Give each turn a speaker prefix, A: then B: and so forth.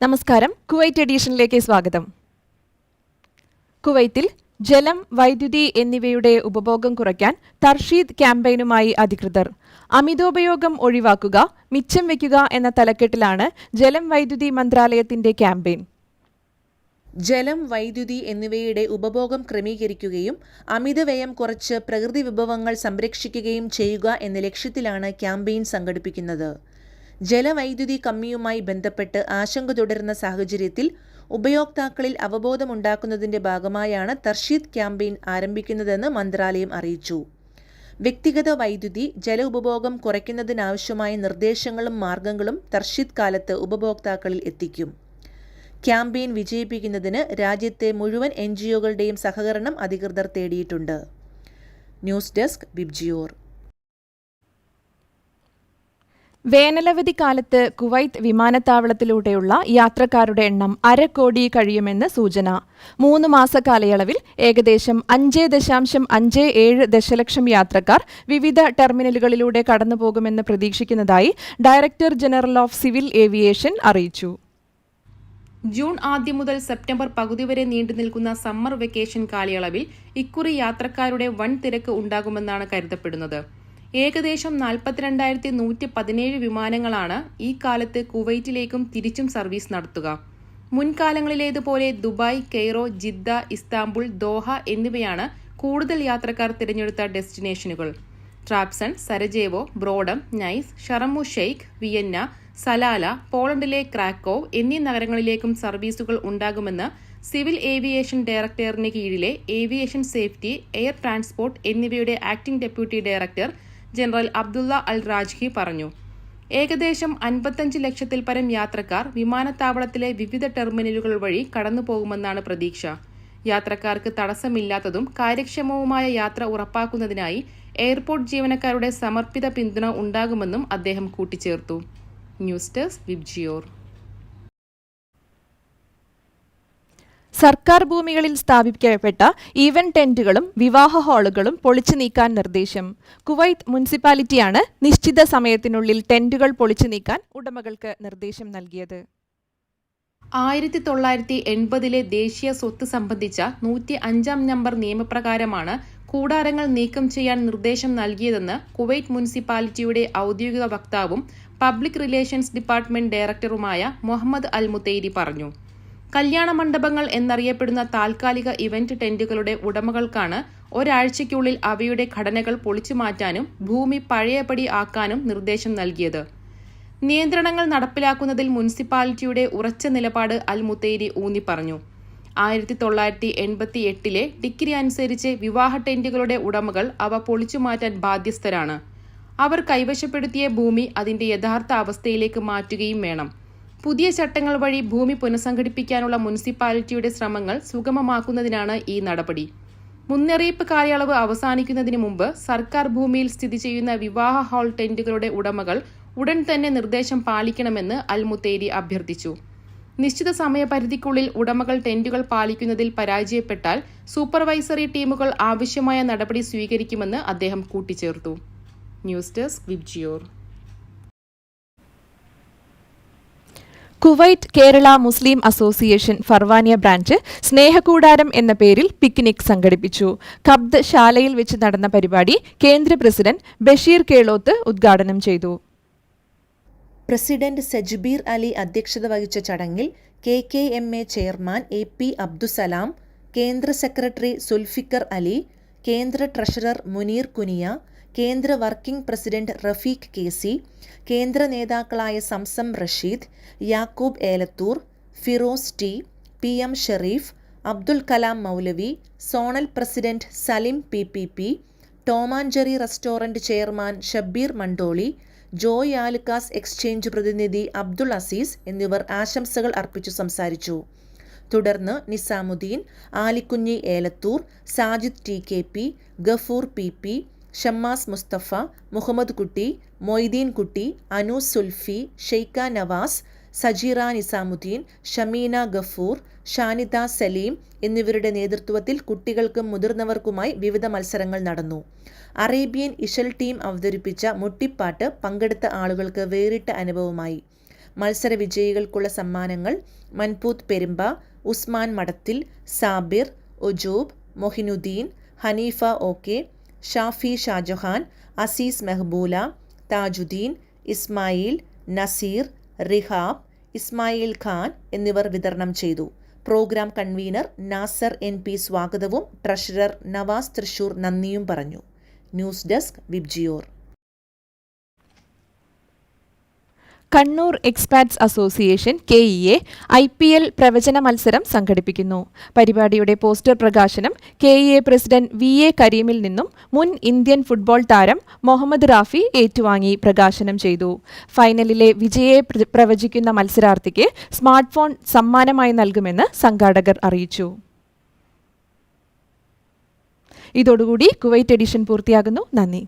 A: നമസ്കാരം. കുവൈറ്റ് എഡീഷനിലേക്ക് സ്വാഗതം. കുവൈത്തിൽ ജലം വൈദ്യുതി എന്നിവയുടെ ഉപഭോഗം കുറയ്ക്കാൻ തർഷീദ് ക്യാമ്പയിനുമായി അധികൃതർ. അമിതോപയോഗം ഒഴിവാക്കുക മിച്ചം വയ്ക്കുക എന്ന തലക്കെട്ടിലാണ് ജലം വൈദ്യുതി മന്ത്രാലയത്തിന്റെ ക്യാമ്പയിൻ.
B: ജലം വൈദ്യുതി എന്നിവയുടെ ഉപഭോഗം ക്രമീകരിക്കുകയും അമിതവ്യയം കുറച്ച് പ്രകൃതി വിഭവങ്ങൾ സംരക്ഷിക്കുകയും ചെയ്യുക എന്ന ലക്ഷ്യത്തിലാണ് ക്യാമ്പയിൻ സംഘടിപ്പിക്കുന്നത്. ജലവൈദ്യുതി കമ്മിയുമായി ബന്ധപ്പെട്ട് ആശങ്ക തുടരുന്ന സാഹചര്യത്തിൽ ഉപയോക്താക്കളിൽ അവബോധമുണ്ടാക്കുന്നതിന്റെ ഭാഗമായാണ് തർഷീദ് ക്യാമ്പയിൻ ആരംഭിക്കുന്നതെന്ന് മന്ത്രാലയം അറിയിച്ചു. വ്യക്തിഗത വൈദ്യുതി ജല ഉപഭോഗം കുറയ്ക്കുന്നതിനാവശ്യമായ നിർദ്ദേശങ്ങളും മാർഗങ്ങളും തർഷീദ് കാലത്ത് ഉപഭോക്താക്കളിൽ എത്തിക്കും. ക്യാമ്പയിൻ വിജയിപ്പിക്കുന്നതിന് രാജ്യത്തെ മുഴുവൻ എൻ സഹകരണം അധികൃതർ തേടിയിട്ടുണ്ട്. ന്യൂസ് ഡെസ്ക് ബിബ്ജിയോർ
A: വേനലവധി കാലത്ത് കുവൈത്ത് വിമാനത്താവളത്തിലൂടെയുള്ള യാത്രക്കാരുടെ എണ്ണം അരക്കോടി കഴിയുമെന്ന് സൂചന. മൂന്ന് മാസ കാലയളവിൽ ഏകദേശം അഞ്ച് ദശാംശം അഞ്ച് ഏഴ് ദശലക്ഷം യാത്രക്കാർ വിവിധ ടെർമിനലുകളിലൂടെ കടന്നുപോകുമെന്ന് പ്രതീക്ഷിക്കുന്നതായി director general of civil aviation അറിയിച്ചു.
C: ജൂൺ ആദ്യം മുതൽ സെപ്റ്റംബർ പകുതി വരെ നീണ്ടു നിൽക്കുന്ന സമ്മർ വെക്കേഷൻ കാലയളവിൽ ഇക്കുറി യാത്രക്കാരുടെ വൻ തിരക്ക് ഉണ്ടാകുമെന്നാണ് കരുതപ്പെടുന്നത്. ഏകദേശം നാൽപ്പത്തിരണ്ടായിരത്തി നൂറ്റി പതിനേഴ് വിമാനങ്ങളാണ് ഈ കാലത്ത് കുവൈറ്റിലേക്കും തിരിച്ചും സർവീസ് നടത്തുക. മുൻകാലങ്ങളിലേതുപോലെ Dubai Cairo Jeddah Istanbul Doha എന്നിവയാണ് കൂടുതൽ യാത്രക്കാർ തിരഞ്ഞെടുത്ത ഡെസ്റ്റിനേഷനുകൾ. Trabzon Sarajevo Bodrum Nice Sharm Sheikh Vienna Salalah പോളണ്ടിലെ Krakow എന്നീ നഗരങ്ങളിലേക്കും സർവീസുകൾ ഉണ്ടാകുമെന്ന് സിവിൽ ഏവിയേഷൻ ഡയറക്ടറിന് കീഴിലെ ഏവിയേഷൻ സേഫ്റ്റി എയർ ട്രാൻസ്പോർട്ട് എന്നിവയുടെ acting deputy director general Abdullah Al Rajhi പറഞ്ഞു. ഏകദേശം അൻപത്തഞ്ച് ലക്ഷത്തിൽ പരം യാത്രക്കാർ വിമാനത്താവളത്തിലെ വിവിധ ടെർമിനലുകൾ വഴി കടന്നുപോകുമെന്നാണ് പ്രതീക്ഷ. യാത്രക്കാർക്ക് തടസ്സമില്ലാത്തതും കാര്യക്ഷമവുമായ യാത്ര ഉറപ്പാക്കുന്നതിനായി എയർപോർട്ട് ജീവനക്കാരുടെ സമർപ്പിത പിന്തുണ ഉണ്ടാകുമെന്നും അദ്ദേഹം കൂട്ടിച്ചേർത്തു. News desk VIBGYOR.
A: സർക്കാർ ഭൂമികളിൽ സ്ഥാപിക്കപ്പെട്ട ഈവന്റ് ടെന്റുകളും വിവാഹ ഹാളുകളും പൊളിച്ചു നീക്കാൻ നിർദ്ദേശം. കുവൈത്ത് മുനിസിപ്പാലിറ്റിയാണ് നിശ്ചിത സമയത്തിനുള്ളിൽ ടെന്റുകൾ പൊളിച്ചു നീക്കാൻ ഉടമകൾക്ക് നിർദ്ദേശം നൽകിയത്.
C: ആയിരത്തി തൊള്ളായിരത്തി എൺപതിലെ ദേശീയ സ്വത്ത് സംബന്ധിച്ച നൂറ്റി അഞ്ചാം നമ്പർ നിയമപ്രകാരമാണ് കൂടാരങ്ങൾ നീക്കം ചെയ്യാൻ നിർദ്ദേശം നൽകിയതെന്ന് കുവൈറ്റ് മുനിസിപ്പാലിറ്റിയുടെ ഔദ്യോഗിക വക്താവും പബ്ലിക് റിലേഷൻസ് ഡിപ്പാർട്ട്മെന്റ് ഡയറക്ടറുമായ മുഹമ്മദ് അൽ മുത്തേരി പറഞ്ഞു. കല്യാണ മണ്ഡപങ്ങൾ എന്നറിയപ്പെടുന്ന താൽക്കാലിക ഇവന്റ് ടെന്റുകളുടെ ഉടമകൾക്കാണ് ഒരാഴ്ചയ്ക്കുള്ളിൽ അവയുടെ ഘടനകൾ പൊളിച്ചു മാറ്റാനും ഭൂമി പഴയപടി ആക്കാനും നിർദ്ദേശം നൽകിയത്. നിയന്ത്രണങ്ങൾ നടപ്പിലാക്കുന്നതിൽ മുനിസിപ്പാലിറ്റിയുടെ ഉറച്ച നിലപാട് അൽ മുത്തേരി ഊന്നി പറഞ്ഞു. ആയിരത്തി തൊള്ളായിരത്തി എൺപത്തി എട്ടിലെ ഡിഗ്രി അനുസരിച്ച് വിവാഹ ടെന്റുകളുടെ ഉടമകൾ അവ പൊളിച്ചു മാറ്റാൻ ബാധ്യസ്ഥരാണ്. അവർ കൈവശപ്പെടുത്തിയ ഭൂമി അതിന്റെ യഥാർത്ഥ അവസ്ഥയിലേക്ക് മാറ്റുകയും വേണം. പുതിയ ചട്ടങ്ങൾ വഴി ഭൂമി പുനഃസംഘടിപ്പിക്കാനുള്ള മുനിസിപ്പാലിറ്റിയുടെ ശ്രമങ്ങൾ സുഗമമാക്കുന്നതിനാണ് ഈ നടപടി. മുന്നറിയിപ്പ് കാലയളവ് അവസാനിക്കുന്നതിന് മുമ്പ് സർക്കാർ ഭൂമിയിൽ സ്ഥിതി ചെയ്യുന്ന വിവാഹ ഹാൾ ടെന്റുകളുടെ ഉടമകൾ ഉടൻ തന്നെ നിർദ്ദേശം പാലിക്കണമെന്ന് അൽമുത്തേരി അഭ്യർത്ഥിച്ചു. നിശ്ചിത സമയപരിധിക്കുള്ളിൽ ഉടമകൾ ടെന്റുകൾ പാലിക്കുന്നതിൽ പരാജയപ്പെട്ടാൽ സൂപ്പർവൈസറി ടീമുകൾ ആവശ്യമായ നടപടി സ്വീകരിക്കുമെന്ന് അദ്ദേഹം കൂട്ടിച്ചേർത്തു. News desk VIBGYOR.
A: Kuwait Kerala Muslim association Farwaniya branch സ്നേഹകൂടാരം എന്ന പേരിൽ പിക്നിക് സംഘടിപ്പിച്ചു. കബ്ദ് ശാലയിൽ വെച്ച് നടന്ന പരിപാടി കേന്ദ്ര പ്രസിഡന്റ് ബഷീർ കേളോത്ത് ഉദ്ഘാടനം ചെയ്തു.
B: പ്രസിഡന്റ് സജ്ബീർ അലി അധ്യക്ഷത വഹിച്ച ചടങ്ങിൽ K K M A chairman A P Abdussalam കേന്ദ്ര സെക്രട്ടറി സുൽഫിക്കർ അലി കേന്ദ്ര ട്രഷറർ മുനീർ കുനിയ കേന്ദ്ര working president Rafeeq K C കേന്ദ്ര നേതാക്കളായ Zamzam Rasheed Yakub Elathur Firoz T P M Sherif Abdul Kalam Maulavi zonal president Salim P P P Tomanjeri restaurant chairman Shabeer Mandoli Joy Alukkas exchange പ്രതിനിധി അബ്ദുൾ അസീസ് എന്നിവർ ആശംസകൾ അർപ്പിച്ചു സംസാരിച്ചു. തുടർന്ന് Nizamuddin Alikunju Elathur Sajid T K P Gafoor P P Shammas Mustafa Muhammad Kutty Moideen Kutty Anu Zulfi Shaikha Navas Sajeera Nizamuddin Shameena Gafoor Shanida Saleem എന്നിവരുടെ നേതൃത്വത്തിൽ കുട്ടികൾക്കും മുതിർന്നവർക്കുമായി വിവിധ മത്സരങ്ങൾ നടന്നു. അറേബ്യൻ ഇഷൽ ടീം അവതരിപ്പിച്ച മുട്ടിപ്പാട്ട് പങ്കെടുത്ത ആളുകൾക്ക് വേറിട്ട അനുഭവമായി. മത്സര വിജയികൾക്കുള്ള സമ്മാനങ്ങൾ മൻപൂത്ത് പെരുമ്പ ഉസ്മാൻ മടത്തിൽ സാബിർ ഒജൂബ് മൊഹിനുദ്ദീൻ ഹനീഫ ഒ കെ ഷാഫി ഷാജഹാൻ അസീസ് മെഹബൂല താജുദ്ദീൻ ഇസ്മായിൽ നസീർ റിഹാബ് ഇസ്മായിൽ ഖാൻ എന്നിവർ വിതരണം ചെയ്തു. Programme convener Nasar N P സ്വാഗതവും ട്രഷറർ നവാസ് തൃശൂർ നന്ദിയും പറഞ്ഞു. News desk VIBGYOR.
A: Kannur expats association K E A I P L പ്രവചന മത്സരം സംഘടിപ്പിക്കുന്നു. പരിപാടിയുടെ പോസ്റ്റർ പ്രകാശനം K E A president V A കരീമിൽ നിന്നും മുൻ ഇന്ത്യൻ ഫുട്ബോൾ താരം മുഹമ്മദ് റാഫി ഏറ്റുവാങ്ങി പ്രകാശനം ചെയ്തു. ഫൈനലിലെ വിജയെ പ്ര- പ്രവചിക്കുന്ന മത്സരാർത്ഥിക്ക് സ്മാർട്ട് ഫോൺ സമ്മാനമായി നൽകുമെന്ന് സംഘാടകർ അറിയിച്ചു. ഇതോടുകൂടി കുവൈറ്റ് എഡിഷൻ പൂർത്തിയാകുന്നു. നന്ദി.